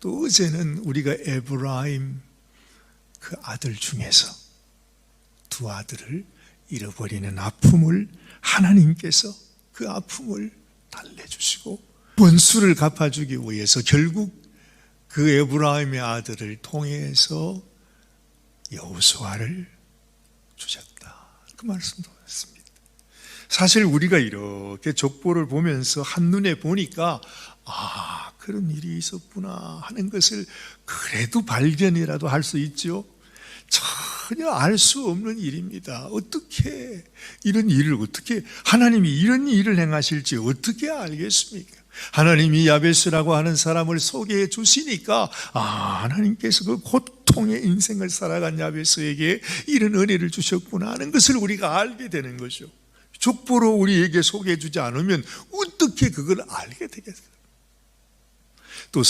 또 어제는 우리가 에브라임 그 아들 중에서 두 아들을 잃어버리는 아픔을 하나님께서 그 아픔을 달래주시고 원수를 갚아주기 위해서 결국 그 에브라임의 아들을 통해서 여호수아를 주셨다. 그 말씀도 했습니다. 사실 우리가 이렇게 족보를 보면서 한눈에 보니까 아 그런 일이 있었구나 하는 것을 그래도 발견이라도 할 수 있죠. 전혀 알 수 없는 일입니다. 어떻게 이런 일을 어떻게 하나님이 이런 일을 행하실지 어떻게 알겠습니까? 하나님이 야베스라고 하는 사람을 소개해 주시니까 아 하나님께서 그 고통의 인생을 살아간 야베스에게 이런 은혜를 주셨구나 하는 것을 우리가 알게 되는 거죠. 족보로 우리에게 소개해 주지 않으면 어떻게 그걸 알게 되겠어요? 또